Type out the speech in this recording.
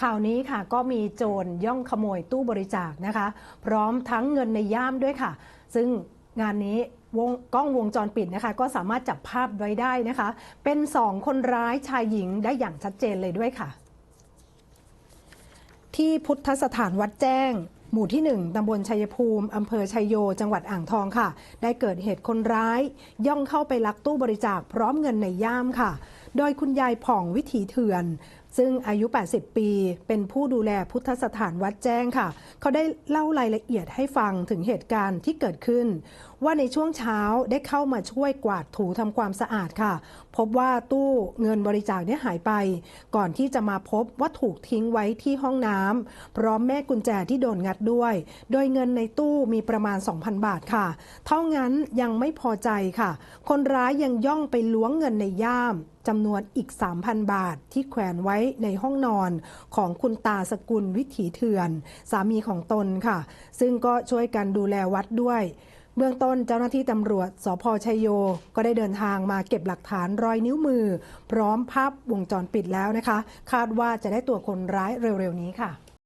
ข่าวนี้ค่ะก็มีโจรย่องขโมยตู้บริจาคนะคะ พร้อมทั้งเงินในย่ามด้วยค่ะ ซึ่งงานนี้วงกล้องวงจรปิดนะคะ ก็สามารถจับภาพไว้ได้นะคะ เป็นสองคนร้ายชายหญิงได้อย่างชัดเจนเลยด้วยค่ะ ที่พุทธสถานวัดแจ้งหมู่ที่ 1 ตำบลชัยภูมิ อำเภอชัยโย จังหวัดอ่างทองค่ะ ได้เกิดเหตุคนร้าย ย่องเข้าไปลักตู้บริจาคพร้อมเงินในย่ามค่ะ โดยคุณยายผ่องวิถีเถื่อน ซึ่งอายุ 80 ปี เป็นผู้ดูแลพุทธสถานวัดแจ้งค่ะ เขาได้เล่ารายละเอียดให้ฟังถึงเหตุการณ์ที่เกิดขึ้น ว่าในช่วงเช้าได้เข้ามาช่วยกวาดถูทำความสะอาดค่ะ พบว่าตู้เงินบริจาคเนี่ยหายไป ก่อนที่จะมาพบว่าถูกทิ้งไว้ที่ห้องน้ำพร้อมแม่กุญแจที่โดนงัดด้วย โดยเงินในตู้มีประมาณ 2,000 บาทค่ะ เท่านั้นยังไม่พอใจค่ะ คนร้ายยังย่องไปล้วงเงินในย่าม จำนวนอีก 3,000 บาทที่แขวนไว้ในห้องนอนของคุณตาสกุลวิถีเถื่อน สามีของตนค่ะ ซึ่งก็ช่วยกันดูแลวัดด้วยเบื้องต้นเจ้าหน้าที่ตำรวจสพชัยโย ก็ได้เดินทางมาเก็บหลักฐานรอยนิ้วมือ พร้อมภาพวงจรปิดแล้วนะคะ คาดว่าจะได้ตัวคนร้ายเร็วๆนี้ค่ะ